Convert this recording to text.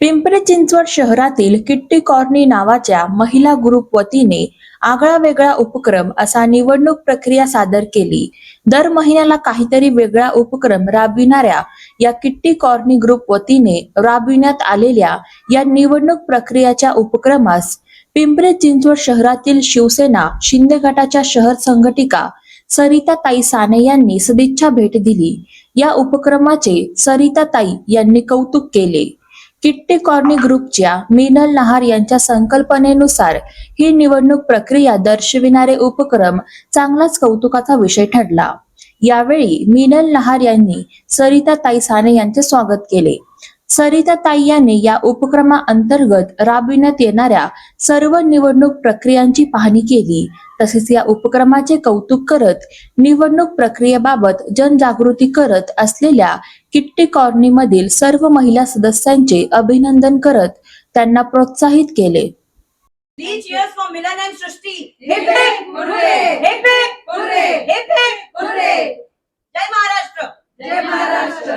पिंपरी चिंचवड शहरातील kitty corny नावाच्या महिला ग्रुप वतीने आगळा वेगळा उपक्रम असा निवडणूक प्रक्रिया सादर केली. दर महिन्याला काहीतरी वेगळा उपक्रम राबविणाऱ्या या किट्टी कॉर्नी ग्रुप वतीने राबविण्यात आलेल्या या निवडणूक प्रक्रियाच्या उपक्रमास पिंपरी चिंचवड शहरातील शिवसेना शिंदे गटाच्या शहर संघटिका सरिता ताई साने यांनी सदिच्छा भेट दिली. या उपक्रमाचे सरिता ताई यांनी कौतुक केले. किट्टी कॉर्नी ग्रुपच्या मीनल नहार यांच्या संकल्पनेनुसार ही निवडणूक प्रक्रिया दर्शविणारे उपक्रम चांगलाच कौतुकाचा विषय ठरला. यावेळी मीनल नहार यांनी सरिता ताई साने यांचे स्वागत केले. सरिता ताई यांनी या उपक्रमाअंतर्गत राबविण्यात येणाऱ्या सर्व निवडणूक प्रक्रियांची पाहणी केली. तसेच या उपक्रमाचे कौतुक करत निवडणूक प्रक्रियेबाबत जनजागृती करत असलेल्या किट्टी कॉर्नीमधील सर्व महिला सदस्यांचे अभिनंदन करत त्यांना प्रोत्साहित केले. जय महाराष्ट्र. जय महाराष्ट्र.